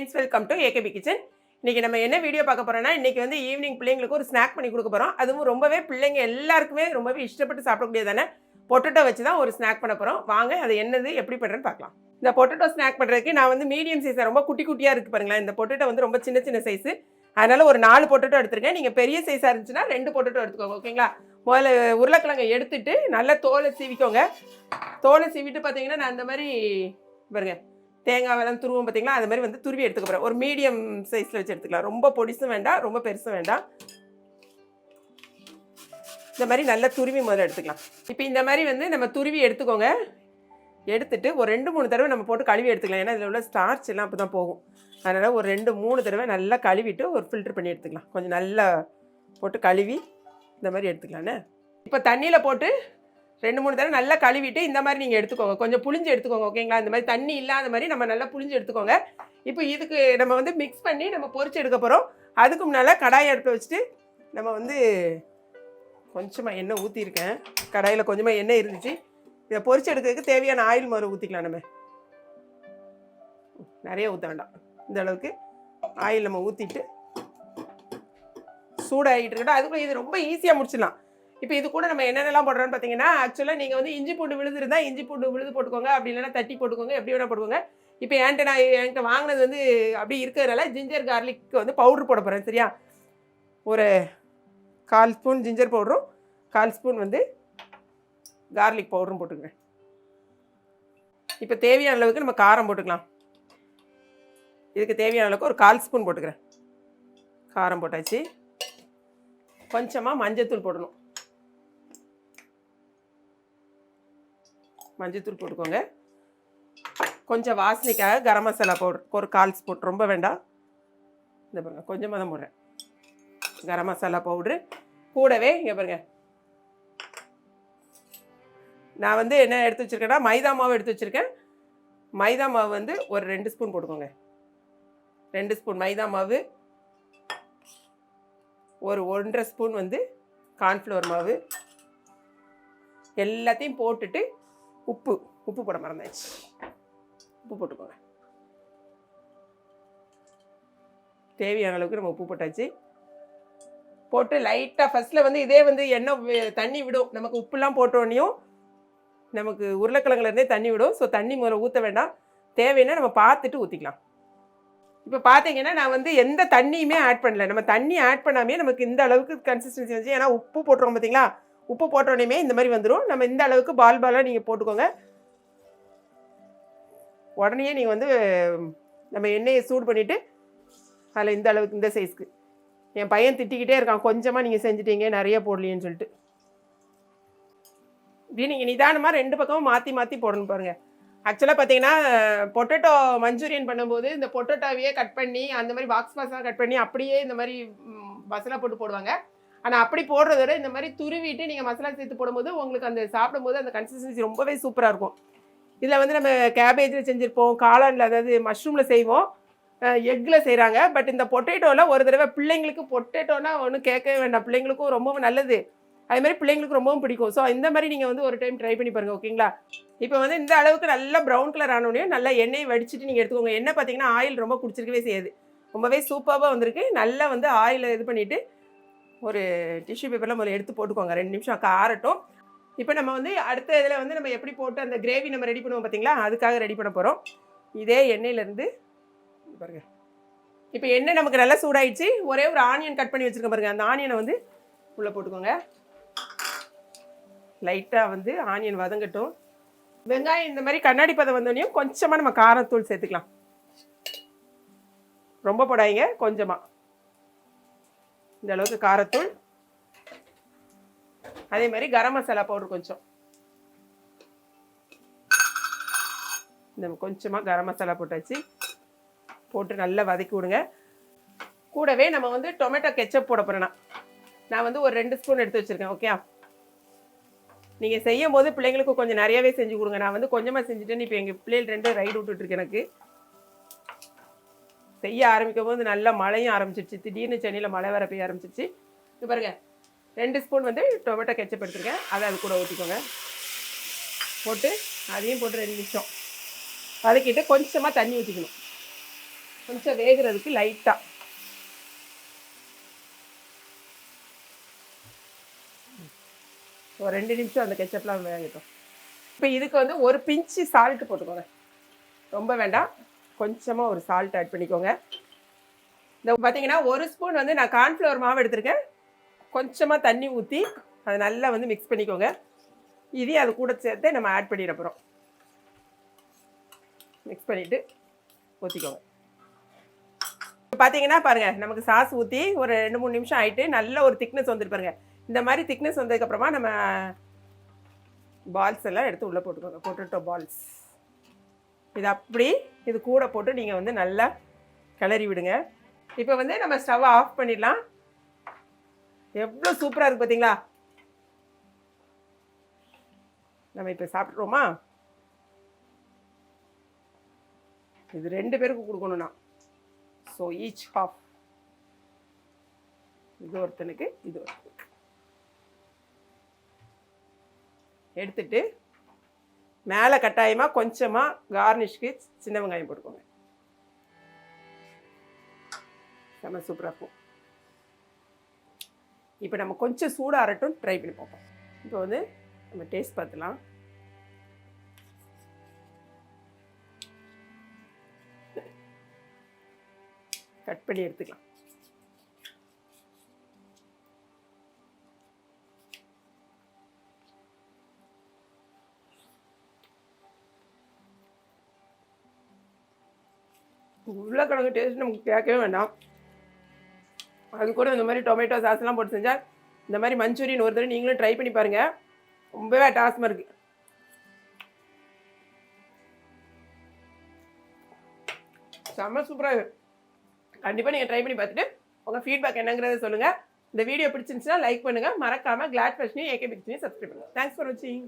Friends welcome to AKP kitchen இன்னைக்கு நம்ம என்ன வீடியோ பார்க்க போகிறோன்னா இன்றைக்கி வந்து ஈவினிங் பிள்ளைங்களுக்கு ஒரு ஸ்நாக் பண்ணி கொடுக்க போகிறோம் அதுவும் ரொம்பவே பிள்ளைங்க எல்லாருக்குமே ரொம்பவே இஷ்டப்பட்டு சாப்பிடக்கூடியதானே பொட்டேட்டோ வச்சு தான் ஒரு ஸ்நாக் பண்ண போகிறோம் வாங்க அது என்னது எப்படி பண்ணுறேன்னு பார்க்கலாம். இந்த பொட்டேட்டோ ஸ்நாக் பண்ணுறதுக்கு நான் வந்து மீடியம் சைஸ் ரொம்ப குட்டி குட்டியாக இருக்குது பாருங்களேன். இந்த பொட்டேட்டோ வந்து ரொம்ப சின்ன சின்ன சைஸு அதனால் ஒரு நாலு பொட்டேட்டோ எடுத்துருக்கேன். நீங்கள் பெரிய சைஸாக இருந்துச்சுன்னா ரெண்டு பொட்டேட்டோ எடுத்துக்கோங்க ஓகேங்களா முதல்ல உருளைக்கிழங்கை எடுத்துட்டு நல்லா தோலை சீவிக்கோங்க. தோலை சீவிட்டு பார்த்தீங்கன்னா நான் இந்த மாதிரி பாருங்கள் தேங்காய் வெள்ளம் துருவம் பார்த்தீங்களா? அது மாதிரி வந்து துருவி எடுத்துக்க போகிறேன் ஒரு மீடியம் சைஸில் வச்சு எடுத்துக்கலாம். ரொம்ப பொடிசும் வேண்டாம் ரொம்ப பெருசும் வேண்டாம். இந்த மாதிரி நல்லா துருவி முதல்ல எடுத்துக்கலாம். இப்போ இந்த மாதிரி வந்து நம்ம துருவி எடுத்துக்கோங்க. எடுத்துட்டு ஒரு ரெண்டு மூணு தடவை நம்ம போட்டு கழுவி எடுத்துக்கலாம். ஏன்னா இதில் உள்ள ஸ்டார்ச் எல்லாம் அப்போ தான் போகும். அதனால் ஒரு ரெண்டு மூணு தடவை நல்லா கழுவிட்டு ஒரு ஃபில்ட்ரு பண்ணி எடுத்துக்கலாம். கொஞ்சம் நல்லா போட்டு கழுவி இந்த மாதிரி எடுத்துக்கலாண்ணே இப்போ தண்ணியில் போட்டு ரெண்டு மூணு தடவை நல்லா கழுவிட்டு இந்த மாதிரி நீங்கள் எடுத்துக்கோங்க. கொஞ்சம் புளிஞ்சு எடுத்துக்கோங்க ஓகேங்களா? இந்த மாதிரி தண்ணி இல்லாத மாதிரி நம்ம நல்லா புளிஞ்சு எடுத்துக்கோங்க. இப்போ இதுக்கு நம்ம வந்து மிக்ஸ் பண்ணி நம்ம பொறிச்சு எடுக்க போகிறோம் அதுக்கு முன்னால் கடாயை எடுத்து வச்சுட்டு நம்ம வந்து கொஞ்சமாக எண்ணெய் ஊற்றிருக்கேன் கடாயில் கொஞ்சமாக எண்ணெய் இருந்துச்சு. இதை பொறிச்சு எடுக்கிறதுக்கு தேவையான ஆயில் முதல்ல ஊற்றிக்கலாம் நம்ம. நிறைய ஊற்ற வேண்டாம். இந்த அளவுக்கு ஆயில் நம்ம ஊற்றிட்டு சூடாகிட்டு இருக்கட்டும். அதுக்குள்ளே இது ரொம்ப ஈஸியாக முடிச்சிடலாம். இப்போ இது கூட நம்ம என்னென்னலாம் போடுறோம்னு பார்த்தீங்கன்னா ஆக்சுவலாக நீங்கள் வந்து இஞ்சி பூண்டு விழுது இருந்தால் இஞ்சி பூண்டு விழுது போட்டுக்கோங்க. அப்படி இல்லைன்னா தட்டி போட்டுக்கோங்க. எப்படி வேணால் போட்டுக்கோங்க இப்போ என்கிட்ட நான் என்கிட்ட வாங்கினது வந்து அப்படி இருக்கிறதுனால ஜிஞ்சர் கார்லிக் வந்து பவுட்ரு போட போகிறேன் சரியா? ஒரு கால் ஸ்பூன் ஜிஞ்சர் பவுடரும் கால் ஸ்பூன் வந்து கார்லிக் பவுடரும் போட்டுக்கிறேன் இப்போ தேவையான அளவுக்கு நம்ம காரம் போட்டுக்கலாம். இதுக்கு தேவையான அளவுக்கு ஒரு கால் ஸ்பூன் போட்டுக்கிறேன். காரம் போட்டாச்சு. கொஞ்சமாக மஞ்சத்தூள் போடணும். மஞ்சத்தூள் போட்டுக்கோங்க. கொஞ்சம் வாசனைக்காக கரம் மசாலா பவுடர் ஒரு கால் ஸ்பூன் ரொம்ப வேண்டாம். இந்த பாருங்கள் கொஞ்சமாக தான் போடுறேன். கரம் மசாலா பவுட்ரு. கூடவே இங்கே பாருங்க. நான் வந்து என்ன எடுத்து வச்சுருக்கேன்னா மைதா மாவு எடுத்து வச்சுருக்கேன். மைதா மாவு வந்து ஒரு ரெண்டு ஸ்பூன் போட்டுக்கோங்க. ரெண்டு ஸ்பூன் மைதா மாவு. ஒரு ஒன்றரை ஸ்பூன் வந்து கார்ன்ஃப்ளவர் மாவு. எல்லாத்தையும் போட்டுட்டு உப்பு உப்பு போட மறந்தாச்சு. உப்பு போட்டுக்கோங்க. தேவையான அளவுக்கு நம்ம உப்பு போட்டாச்சு. போட்டு லைட்டாக ஃபஸ்ட்டில் வந்து இதே வந்து எண்ணெய் தண்ணி விடும். நமக்கு உப்புலாம் போட்டோடனையும் நமக்கு உருளைக்கிழங்குல இருந்தே தண்ணி விடும். ஸோ தண்ணி முதல்ல ஊற்ற வேண்டாம். தேவைன்னா நம்ம பார்த்துட்டு ஊற்றிக்கலாம் இப்போ பார்த்தீங்கன்னா நான் வந்து எந்த தண்ணியுமே ஆட் பண்ணல. நம்ம தண்ணி ஆட் பண்ணாமே நமக்கு இந்த அளவுக்கு கன்சிஸ்டன்சி வந்துச்சு. ஏன்னா உப்பு போட்டுருவோம் பார்த்தீங்களா உப்பு போட்டோடனே இந்த மாதிரி வந்துடும் நம்ம இந்த அளவுக்கு பால் பாலாக நீங்கள் போட்டுக்கோங்க. உடனே நீங்கள் வந்து நம்ம எண்ணெயை சூடு பண்ணிவிட்டு அதில் இந்த அளவுக்கு இந்த சைஸ்க்கு என் பையன் திட்டிக்கிட்டே இருக்கான். கொஞ்சமாக நீங்கள் செஞ்சிட்டீங்க நிறைய போடலையேன்னு சொல்லிட்டு. இப்படி நீங்கள் நிதானமாக ரெண்டு பக்கமும் மாற்றி மாற்றி போடணும் பாருங்கள் ஆக்சுவலாக பார்த்தீங்கன்னா பொட்டேட்டோ மஞ்சூரியன் பண்ணும்போது இந்த பொட்டேட்டோவையே கட் பண்ணி அந்த மாதிரி பாக்ஸ் பாக்ஸாக கட் பண்ணி அப்படியே இந்த மாதிரி பஸ்ஸில் மசாலா போட்டு போடுவாங்க. ஆனால் அப்படி போடுறத விட இந்த மாதிரி துருவிட்டு நீங்கள் மசாலா சேர்த்து போடும்போது உங்களுக்கு அந்த சாப்பிடும்போது அந்த கன்சிஸ்டன்சி ரொம்பவே சூப்பராக இருக்கும். இதில் வந்து நம்ம கேபேஜில் செஞ்சுருப்போம் காளானில் அதாவது மஷ்ரூமில் செய்வோம். எக்கில் செய்கிறாங்க பட் இந்த பொட்டேட்டோவில் ஒரு தடவை பிள்ளைங்களுக்கு பொட்டேட்டோனா ஒன்றும் கேட்கவே வேண்டாம். பிள்ளைங்களுக்கும் ரொம்பவும் நல்லது. அது மாதிரி பிள்ளைங்களுக்கு ரொம்பவும் பிடிக்கும். ஸோ இந்த மாதிரி நீங்கள் வந்து ஒரு டைம் ட்ரை பண்ணி பாருங்கள் ஓகேங்களா இப்போ வந்து இந்த அளவுக்கு நல்லா ப்ரௌன் கலர் ஆனோடனே நல்லா எண்ணெய் வடிச்சிட்டு நீங்கள் எடுத்துக்கோங்க. எண்ணெய் பார்த்தீங்கன்னா ஆயில் ரொம்ப குடிச்சிருக்கவே செய்யாது. ரொம்பவே சூப்பராக வந்திருக்கு. நல்லா வந்து ஆயில் இது பண்ணிவிட்டு ஒரு டிஷ்யூ பேப்பரில் முதல்ல எடுத்து போட்டுக்கோங்க. ரெண்டு நிமிஷம் ஆறட்டும். இப்போ நம்ம வந்து அடுத்த இதில் வந்து நம்ம எப்படி போட்டு அந்த கிரேவி நம்ம ரெடி பண்ணுவோம் பார்த்தீங்களா அதுக்காக ரெடி பண்ண போகிறோம் இதே எண்ணெயிலேருந்து பாருங்க. இப்போ எண்ணெய் நமக்கு நல்லா சூடாயிடுச்சு. ஒரே ஒரு ஆனியன் கட் பண்ணி வச்சுருக்க பாருங்க. அந்த ஆனியனை வந்து உள்ளே போட்டுக்கோங்க. லைட்டாக வந்து ஆனியன் வதங்கட்டும். வெங்காயம் இந்த மாதிரி கண்ணாடி பதம் வந்தோடனையும் கொஞ்சமாக நம்ம காரத்தூள் சேர்த்துக்கலாம். ரொம்ப போடாதீங்க. கொஞ்சமாக இந்த அளவுக்கு காரத்தூள். அதே மாதிரி கரம் மசாலா பவுடர் கொஞ்சம். இந்த கொஞ்சமாக கரம் மசாலா போட்டாச்சு. போட்டு நல்லா வதக்கி விடுங்க. கூடவே நம்ம வந்து டொமேட்டோ கெச்சப் போட போகிறேன்னா நான். வந்து ஒரு ரெண்டு ஸ்பூன் எடுத்து வச்சுருக்கேன் ஓகே நீங்கள் செய்யும் போது பிள்ளைங்களுக்கு கொஞ்சம் நிறையவே செஞ்சு கொடுங்க. நான் வந்து கொஞ்சமாக செஞ்சுட்டேன்னு இப்போ எங்கள் பிள்ளைகள் ரெண்டு ரைடு விட்டுட்ருக்கு எனக்கு. செய்ய ஆரம்பிக்கும் போது நல்லா மழையும் ஆரம்பிச்சிருச்சு. திடீர்னு சென்னையில் மழை வர பெய்ய ஆரம்பிச்சிருச்சு. இது பாருங்க. ரெண்டு ஸ்பூன் வந்து டொமேட்டோ கெச்சப் எடுத்துருக்கேன். அதை அது கூட ஊற்றிக்கோங்க போட்டு அதையும் போட்டு ரெண்டு நிமிஷம் வதக்கிட்டு கொஞ்சமாக தண்ணி ஊற்றிக்கணும் கொஞ்சம் வேகிறதுக்கு லைட்டாக ஒரு ரெண்டு நிமிஷம் அந்த கெச்சப்லாம் வேகட்டும். இப்போ இதுக்கு வந்து ஒரு பிஞ்சு சால்ட்டு போட்டுக்கோங்க. ரொம்ப வேண்டாம். கொஞ்சமாக ஒரு சால்ட் ஆட் பண்ணிக்கோங்க. இந்த பார்த்தீங்கன்னா ஒரு ஸ்பூன் வந்து நான் கார்ன்ஃப்ளவர் மாவு எடுத்திருக்கேன். கொஞ்சமாக தண்ணி ஊற்றி அதை நல்லா வந்து மிக்ஸ் பண்ணிக்கோங்க. இதையும் அது கூட சேர்த்து நம்ம ஆட் பண்ணிட போகிறோம் மிக்ஸ் பண்ணிவிட்டு ஊற்றிக்கோங்க இப்போ பார்த்தீங்கன்னா பாருங்கள் நமக்கு சாஸ் ஊற்றி ஒரு ரெண்டு மூணு நிமிஷம் ஆகிட்டு நல்ல ஒரு திக்னஸ் வந்துட்டு பாருங்கள் இந்த மாதிரி திக்னஸ் வந்ததுக்கப்புறமா நம்ம பால்ஸ் எல்லாம் எடுத்து உள்ளே போட்டுக்கோங்க. பொட்டேட்டோ பால்ஸ் இது அப்படி இது கூட போட்டு நீங்கள் வந்து நல்லா கிளறி விடுங்க. இப்போ வந்து நம்ம ஸ்டவ் ஆஃப் பண்ணிடலாம். எவ்வளோ சூப்பராக இருக்குது பார்த்தீங்களா நம்ம இப்போ சாப்பிட்ருவோமா இது ரெண்டு பேருக்கு கொடுக்கணும்னா. ஸோ ஈச் ஹாஃப் இது ஒருத்தனுக்கு இது ஒருத்தனுக்கு. எடுத்துட்டு மேலே கட்டாயமாக கொஞ்சமாக கார்னிஷ்க்கு சின்ன வெங்காயம் போட்டுக்கோங்க. செம்ம சூப்பராக இருக்கும். இப்போ நம்ம கொஞ்சம் சூடாக சூடாகட்டும் ட்ரை பண்ணி பார்ப்போம். இப்போ வந்து நம்ம டேஸ்ட் பார்த்துலாம். கட் பண்ணி எடுத்துக்கலாம். உருளைக்கிழங்கு டேஸ்ட் நமக்கு கேட்கவே வேண்டாம். அது கூட இந்த மாதிரி டொமேட்டோ சாஸ்லாம் போட்டு செஞ்சால் இந்த மாதிரி மஞ்சூரியன் ஒரு தடவை நீங்களும் ட்ரை பண்ணி பாருங்கள் ரொம்பவே அட்டாசமாக இருக்குது செம்ம சூப்பராக கண்டிப்பாக நீங்கள் ட்ரை பண்ணி பார்த்துட்டு உங்கள் ஃபீட்பேக் என்னங்கிறத சொல்லுங்கள் இந்த வீடியோ பிடிச்சிருந்துச்சுன்னா லைக் பண்ணுங்கள் மறக்காமல் கிளாட் ஃபேஷனையும் ஏகே பிக்சனையும் சப்ஸ்கிரைப் பண்ணுங்கள் தேங்க்ஸ் ஃபார் வாட்சிங்